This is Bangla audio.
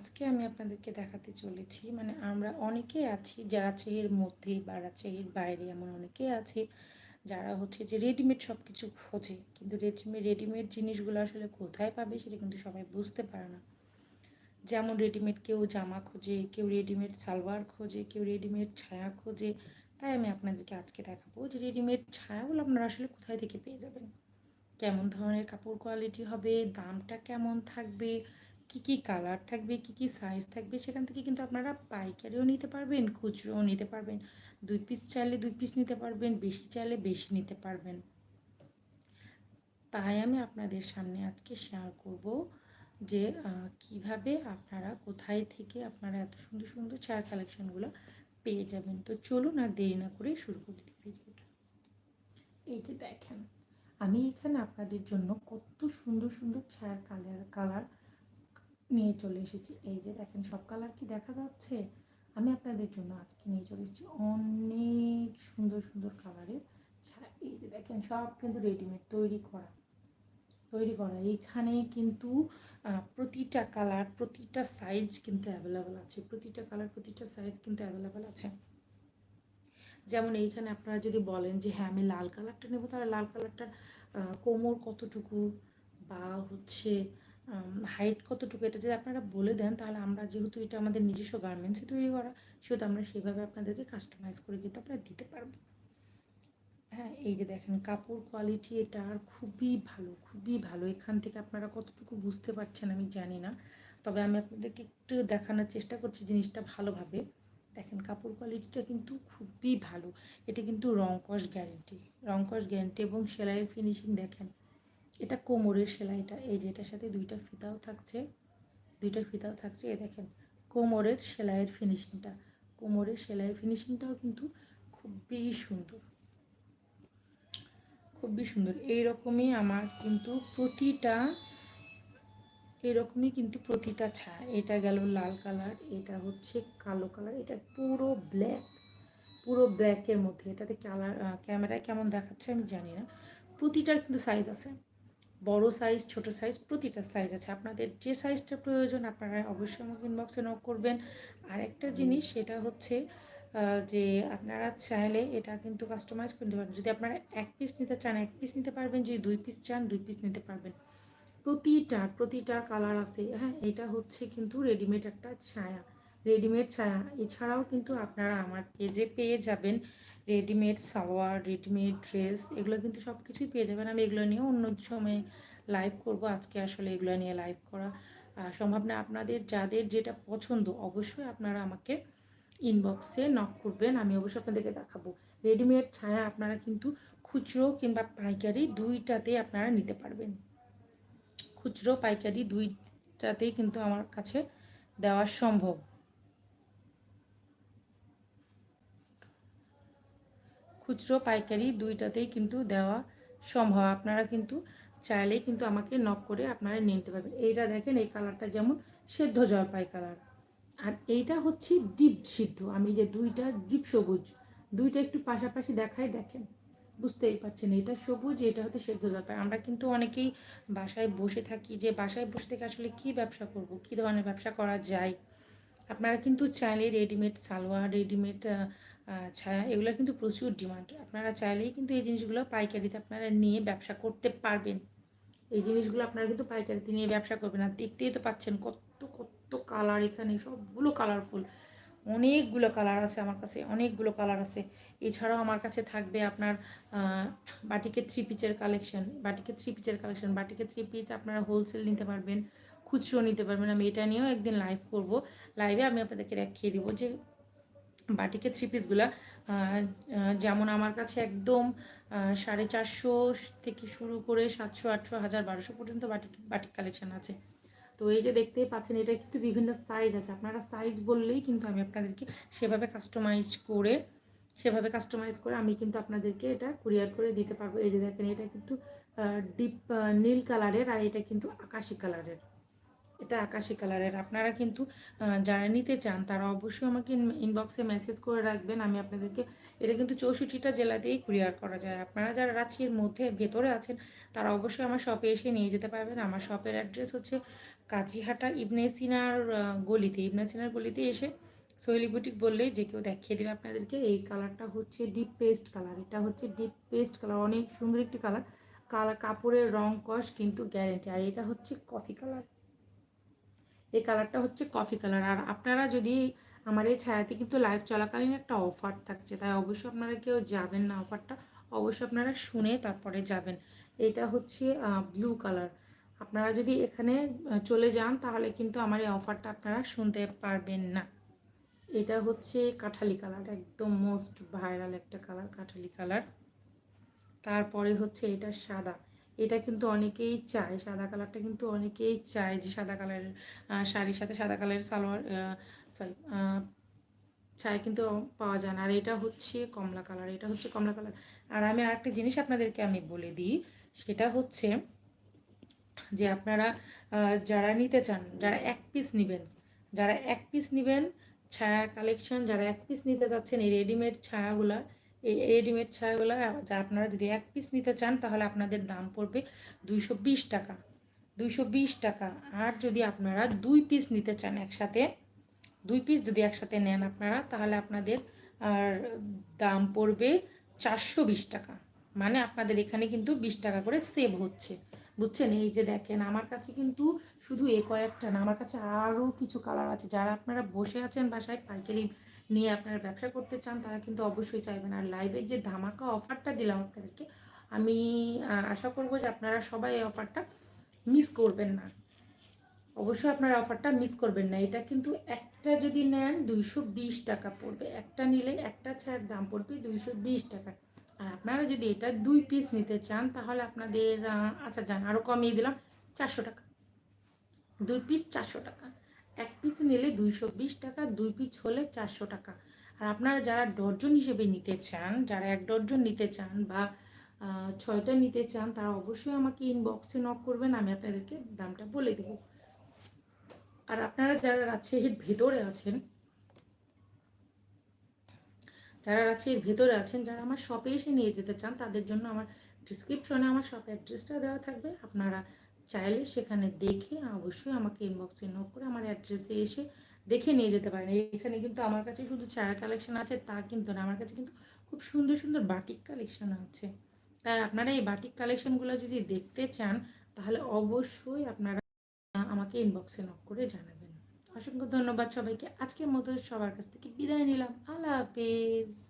আজকে আমি আপনাদেরকে দেখাতে চলেছি মানে আমরা অনেকেই আছি, যারা রাজশাহীর মধ্যে বা রাজশাহীর বাইরে, এমন অনেকেই আছে, যারা হচ্ছে যে রেডিমেড সব কিছু খোঁজে। কিন্তু রেডিমেড রেডিমেড জিনিসগুলো আসলে কোথায় পাবে সেটা কিন্তু সবাই বুঝতে পারে না। যেমন রেডিমেড কেউ জামা খোঁজে, কেউ রেডিমেড সালোয়ার খোঁজে, কেউ রেডিমেড ছায়া খোঁজে। তাই আমি আপনাদেরকে আজকে দেখাবো যে রেডিমেড ছায়াগুলো আপনারা আসলে কোথায় থেকে পেয়ে যাবেন। কেমন ধরনের কাপড় কোয়ালিটি হবে, দামটা কেমন থাকবে কি কি কালার থাকবে, কি কি সাইজ থাকবে, সেখান থেকে কিন্তু আপনারা পাইকারিও নিতে পারবেন, খুচরোও নিতে পারবেন। দুই পিস চাইলে দুই পিস নিতে পারবেন, বেশি চাইলে বেশি নিতে পারবেন। তাই আমি আপনাদের সামনে আজকে শেয়ার করব যে কীভাবে আপনারা কোথায় থেকে আপনারা এত সুন্দর সুন্দর চায়ের কালেকশনগুলো পেয়ে যাবেন। তো চলুন আর দেরি না করে শুরু করে দিই ভিডিওটা। এই যে দেখেন, আমি এখানে আপনাদের জন্য কত সুন্দর সুন্দর ছায়ার কালার কালার নিয়ে চলে এসেছি। এই যে দেখেন, সব কালার কি দেখা যাচ্ছে? আমি আপনাদের জন্য আজকে নিয়ে চলে এসেছি। অনেক সুন্দর সুন্দর কালারের এই যে দেখেন, সব কিন্তু রেডিমেড তৈরি করা। তৈরি করা। এইখানে কিন্তু প্রতিটা কালার প্রতিটা সাইজ কিন্তু অ্যাভেলেবেল আছে। প্রতিটা কালার প্রতিটা সাইজ কিন্তু অ্যাভেলেবেল আছে। যেমন এইখানে আপনারা যদি বলেন যে হ্যাঁ আমি লাল কালারটা নেব, তাহলে লাল কালারটার কোমর কতটুকু বা হচ্ছে হাইট কতটুকু এটা যদি আপনারা বলে দেন, তাহলে আমরা যেহেতু এটা আমাদের নিজস্ব গার্মেন্টসে তৈরি করা, সেহেতু আমরা সেভাবে আপনাদেরকে কাস্টমাইজ করে কিন্তু আপনারা দিতে পারব। হ্যাঁ এই যে দেখেন, কাপড় কোয়ালিটি এটার খুবই ভালো খুবই ভালো। এখান থেকে আপনারা কতটুকু বুঝতে পারছেন আমি জানি না। তবে আমি আপনাদেরকে একটু দেখানোর চেষ্টা করছি জিনিসটা ভালোভাবে। দেখেন, কাপড় কোয়ালিটিটা কিন্তু খুবই ভালো। এটা কিন্তু রং কস গ্যারেন্টি রং কস গ্যারেন্টি এবং সেলাইয়ের ফিনিশিং দেখেন। এটা কোমরের সেলাইটা এই যেটার সাথে দুইটা ফিতাও থাকছে, দুইটা ফিতাও থাকছে এ দেখেন, কোমরের সেলাইয়ের ফিনিশিংটা কোমরের সেলাইয়ের ফিনিশিংটাও কিন্তু খুবই সুন্দর। খুবই সুন্দর। এই রকমই আমার কিন্তু প্রতিটা এরকমই কিন্তু প্রতিটা ছায়া। এটা গেল লাল কালার, এটা হচ্ছে কালো কালার, এটা পুরো ব্ল্যাক পুরো ব্ল্যাকের মধ্যে। এটাতে কালার ক্যামেরায় কেমন দেখাচ্ছে আমি জানি না। প্রতিটার কিন্তু সাইজ আছে। বড় সাইজ ছোট সাইজ প্রতিটা সাইজ আছে। আপনাদের যে সাইজটা প্রয়োজন আপনারা অবশ্যই আমাকে ইনবক্সে নক করবেন। আর একটা জিনিস সেটা হচ্ছে যে আপনারা চাইলে এটা কিন্তু কাস্টমাইজ করতে পারবেন। যদি আপনারা এক পিস নিতে চান এক পিস নিতে পারবেন। যদি দুই পিস চান দুই পিস নিতে পারবেন। প্রতিটার প্রতিটার কালার আছে। হ্যাঁ এটা হচ্ছে কিন্তু রেডিমেড একটা ছায়া। রেডিমেড ছায়া। এছাড়াও কিন্তু আপনারা আমার পেজে পেয়ে যাবেন রেডিমেড সাওয়ার রেডিমেড ড্রেস এগুলো কিন্তু সব কিছুই পেয়ে যাবেন। আমি এগুলো নিয়ে অন্য সময়ে লাইভ করব। আজকে আসলে এগুলো নিয়ে লাইভ করা সম্ভব না। আপনাদের যাদের যেটা পছন্দ, অবশ্যই আপনারা আমাকে ইনবক্সে নক করবেন। আমি অবশ্যই আপনাদেরকে দেখাবো। রেডিমেড ছায়া আপনারা কিন্তু খুচরো কিংবা পাইকারি দুইটাতে আপনারা নিতে পারবেন। খুচরো, পাইকারি দুইটাতেই কিন্তু আমার কাছে দেওয়া সম্ভব। খুচরো পাইকারি দুইটাতেই কিন্তু দেওয়া সম্ভব। আপনারা কিন্তু চাইলেই কিন্তু আমাকে নক করে আপনারা নিতে পারবেন। এইটা দেখেন, এই কালারটা যেমন সেদ্ধ জলপাই কালার আর এইটা হচ্ছে ডিপ সিদ্ধ। আমি যে দুইটা ডিপ সবুজ, দুইটা একটু পাশাপাশি দেখাই, দেখেন, বুঝতেই পারছেন এটা সবুজ, এটা হচ্ছে সেদ্ধ জলপাই। আমরা কিন্তু অনেকেই বাসায় বসে থাকি যে, বাসায় বসে থেকে আসলে কি ব্যবসা করব? কি ধরনের ব্যবসা করা যায়? আপনারা কিন্তু চাইলে রেডিমেড সালোয়ার রেডিমেড ছায়া এগুলো কিন্তু প্রচুর ডিমান্ড আপনারা চাইলেই কিন্তু এই জিনিসগুলো পাইকারিতে আপনারা নিয়ে ব্যবসা করতে পারবেন। এই জিনিসগুলো আপনারা কিন্তু পাইকারিতে নিয়ে ব্যবসা করবেন। আর দেখতেই তো পাচ্ছেন কত কত কালার এখানে, সবগুলো কালারফুল অনেকগুলো কালার আছে আমার কাছে, অনেকগুলো কালার আছে। এছাড়াও আমার কাছে থাকবে আপনার বাটিকে থ্রি পিচের কালেকশন বাটিকে থ্রি পিচের কালেকশন বাটিকে থ্রি পিচ আপনারা হোলসেল নিতে পারবেন, খুচরো নিতে পারবেন। আমি এটা নিয়েও একদিন লাইভ করব। লাইভে আমি আপনাদেরকে দেখিয়ে দেবো যে বাটিকে থ্রি পিসগুলো যেমন আমার কাছে একদম সাড়ে চারশো থেকে শুরু করে সাতশো, আটশো, হাজার, বারোশো পর্যন্ত বাটিক বাটিক কালেকশান আছে। তো এই যে দেখতেই পাচ্ছেন, এটা কিন্তু বিভিন্ন সাইজ আছে। আপনারা সাইজ বললেই কিন্তু আমি আপনাদেরকে সেভাবে কাস্টমাইজ করে, সেভাবে কাস্টমাইজ করে আমি কিন্তু আপনাদেরকে এটা কুরিয়ার করে দিতে পারব। এই যে দেখেন, এটা কিন্তু ডিপ নীল কালারের আর এটা কিন্তু আকাশি কালারের এটা আকাশি কালারের। আপনারা কিন্তু যারা নিতে চান, তারা অবশ্যই আমাকে ইনবক্সে মেসেজ করে রাখবেন। আমি আপনাদেরকে, এটা কিন্তু চৌষট্টিটা জেলাতেই কুরিয়ার করা যায়। আপনারা যারা রাঁচির মধ্যে, ভেতরে আছেন, তারা অবশ্যই আমার শপে এসে নিয়ে যেতে পারবেন। আমার শপের অ্যাড্রেস হচ্ছে কাজিহাটা ইবনে সিনার গলিতে। ইবনে সিনার গলিতে এসে সোহেলি বুটিক বললেই যে কেউ দেখিয়ে দেবে আপনাদেরকে। এই কালারটা হচ্ছে ডিপ পেস্ট কালার এটা হচ্ছে ডিপ পেস্ট কালার অনেক সুন্দর একটি কালার কালার কাপড়ের রং কস কিন্তু গ্যারেন্টি আর এটা হচ্ছে কফি কালার এই কালারটা হচ্ছে কফি কালার আর আপনারা যদি আমার এই ছায়াতে কিন্তু লাইভ চলাকালীন একটা অফার থাকছে, তাই অবশ্যই আপনারা কেউ যাবেন না অফারটা অবশ্যই আপনারা শুনে তারপরে যাবেন। এটা হচ্ছে ব্লু কালার আপনারা যদি এখানে চলে যান, তাহলে কিন্তু আমার এই অফারটা আপনারা শুনতে পারবেন না। এটা হচ্ছে কাঠালি কালার একদম মোস্ট ভাইরাল একটা কালার কাঠালি কালার তারপরে হচ্ছে এটা সাদা। এটা কিন্তু অনেকেই চায়, সাদা কালারটা কিন্তু অনেকেই চায় যে সাদা কালারের শাড়ির সাথে সাদা কালারের সালোয়ার সরি চায় কিন্তু পাওয়া যায় না। আর এটা হচ্ছে কমলা কালার, এটা হচ্ছে কমলা কালার। আর আমি আরেকটা জিনিস আপনাদেরকে আমি বলে দিই, সেটা হচ্ছে যে আপনারা যারা নিতে চান, যারা এক পিস নেবেন, যারা এক পিস নেবেন, ছায়া কালেকশন যারা এক পিস নিতে চাচ্ছেন এই রেডিমেড ছায়াগুলা এই রেডিমেড ছায়াগুলা আপনারা যদি এক পিস নিতে চান, তাহলে আপনাদের দাম পড়বে দুইশো বিশ টাকা। দুইশো বিশ টাকা। আর যদি আপনারা দুই পিস নিতে চান একসাথে, দুই পিস যদি একসাথে নেন আপনারা, তাহলে আপনাদের আর দাম পড়বে চারশো বিশ টাকা। মানে আপনাদের এখানে কিন্তু বিশ টাকা করে সেভ হচ্ছে। বুঝছেন? এই যে দেখেন, আমার কাছে কিন্তু শুধু এ কয়েকটা না, আমার কাছে আরও কিছু কালার আছে। যারা আপনারা বসে আছেন বাসায় পাইকারি নিয়ে আপনারা ব্যবসা করতে চান, তারা কিন্তু অবশ্যই চাইবেন। আর লাইভে যে ধামাকা অফারটা দিলাম আপনাদেরকে, আমি আশা করব যে আপনারা সবাই এই অফারটা মিস করবেন না। অবশ্যই আপনারা অফারটা মিস করবেন না। এটা কিন্তু একটা যদি নেন, দুইশো বিশ টাকা পড়বে। একটা নিলে একটা ছায়ার দাম পড়বে দুইশো বিশ টাকা। আর আপনারা যদি এটা দুই পিস নিতে চান, তাহলে আপনাদের আচ্ছা যান আরও কমিয়ে দিলাম, চারশো টাকা। দুই পিস চারশো টাকা। এক পিস নিলে দুইশো বিশ টাকা, দুই পিস হলে চারশো টাকা। আর আপনারা যারা ডর্জন হিসেবে নিতে চান, যারা এক ডর্জন নিতে চান বা ছয়টা নিতে চান, তারা অবশ্যই আমাকে ইনবক্সে নক করবেন, আমি আপনাদেরকে দামটা বলে দেবো। আর আপনারা যারা রাজশাহীর ভেতরে আছেন, যারা রাজশাহীর ভেতরে আছেন, যারা আমার শপে এসে নিয়ে যেতে চান, তাদের জন্য আমার ডিসক্রিপশনে আমার শপ অ্যাড্রেসটা দেওয়া থাকবে। আপনারা চাইলে সেখানে দেখে অবশ্যই আমাকে ইনবক্সে নক করে আমার অ্যাড্রেসে এসে দেখে নিয়ে যেতে পারেন। এখানে কিন্তু আমার কাছে শুধু চায়ের কালেকশন আছে, তা কিন্তু না। আমার কাছে কিন্তু খুব সুন্দর সুন্দর বাটিক কালেকশন আছে। তাই আপনারা এই বাটিক কালেকশনগুলো যদি দেখতে চান, তাহলে অবশ্যই আপনারা আমাকে ইনবক্সে নক করে জানাবেন। অসংখ্য ধন্যবাদ সবাইকে। আজকের মতো সবার কাছ থেকে বিদায় নিলাম। আল্লাহ হাফেজ।